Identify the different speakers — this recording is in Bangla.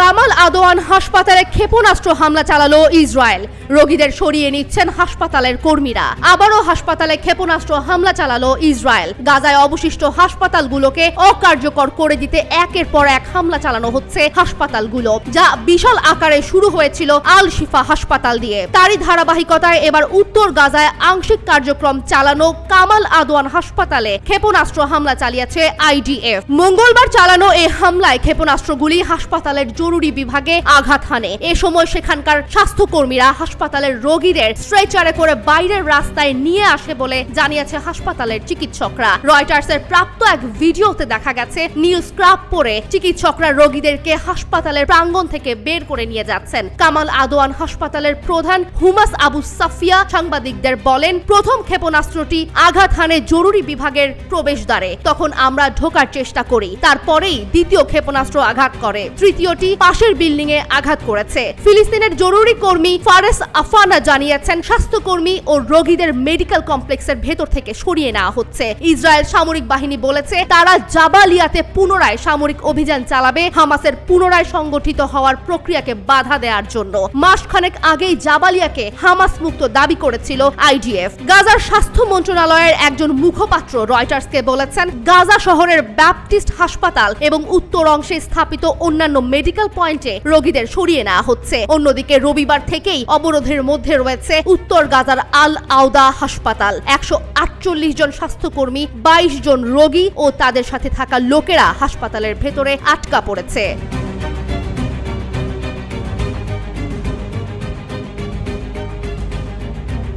Speaker 1: কামাল আদোয়ান হাসপাতালে ক্ষেপণাস্ত্র হামলা চালালো ইসরায়েল। রোগীদের সরিয়ে নিচ্ছেন হাসপাতালের কর্মীরা। আবারও হাসপাতালে ক্ষেপণাস্ত্র হামলা চালালো ইসরায়েল। গাজায় অবশিষ্ট হাসপাতালগুলোকে অকার্যকর করে দিতে একের পর এক হামলা চালানো হচ্ছে হাসপাতালগুলো, যা বিশাল আকারে শুরু হয়েছিল আল শিফা হাসপাতাল দিয়ে। তারই ধারাবাহিকতায় এবার উত্তর গাজায় আংশিক কার্যক্রম চালানো কামাল আদোয়ান হাসপাতালে ক্ষেপণাস্ত্র হামলা চালিয়েছে আইডিএফ। মঙ্গলবার চালানো এই হামলায় ক্ষেপণাস্ত্রগুলি হাসপাতালের জরুরি বিভাগে আঘাত হানে। এ সময় সেখানকার স্বাস্থ্যকর্মীরা হাসপাতালের রোগীদের স্ট্রেচারে করে বাইরের রাস্তায় নিয়ে আসে বলে জানিয়েছে হাসপাতালের চিকিৎসকরা। রয়টার্সের প্রাপ্ত এক ভিডিওতে দেখা গেছে নীল স্ক্রাব পরে চিকিৎসকরা রোগীদেরকে হাসপাতালের প্রাঙ্গণ থেকে বের করে নিয়ে যাচ্ছেন। কামাল আদোয়ান হাসপাতালের প্রধান হুমাস আবু সাফিয়া সাংবাদিকদের বলেন, প্রথম ক্ষেপণাস্ত্রটি আঘাত হানে জরুরি বিভাগের প্রবেশদ্বারে। তখন আমরা ঢোকার চেষ্টা করি, তারপরেই দ্বিতীয় ক্ষেপণাস্ত্র আঘাত করে। তৃতীয়টি পাশের বিল্ডিং এ আঘাত করেছে। ফিলিস্তিনের জরুরি কর্মী ফারেস আফানা জানিয়েছেন, স্বাস্থ্যকর্মী ও রোগীদের মেডিকেল কমপ্লেক্সের ভেতর থেকে সরিয়ে নেওয়া হচ্ছে। ইসরায়েল সামরিক বাহিনী বলেছে, তারা জাবালিয়াতে পুনরায় সামরিক অভিযান চালাবে, হামাসের পুনরায় সংগঠিত হওয়ার প্রক্রিয়াকে বাধা দেওয়ার জন্য। মাসখানেক আগেই জাবালিয়াকে হামাস মুক্ত দাবি করেছিল আইডিএফ। গাজার স্বাস্থ্য মন্ত্রণালয়ের একজন মুখপাত্র রয়টার্সকে বলেছেন, গাজা শহরের ব্যাপটিস্ট হাসপাতাল এবং উত্তর অংশে স্থাপিত অন্যান্য মেডিকেল পয়েন্টে রোগীদের সরিয়ে নেওয়া হচ্ছে। অন্যদিকে রবিবার থেকেই অবরোধের মধ্যে রয়েছে উত্তর গাজার আল আউদা হাসপাতাল। একশো আটচল্লিশ জন স্বাস্থ্যকর্মী, বাইশ জন রোগী ও তাদের সাথে থাকা লোকেরা হাসপাতালের ভেতরে আটকা পড়েছে।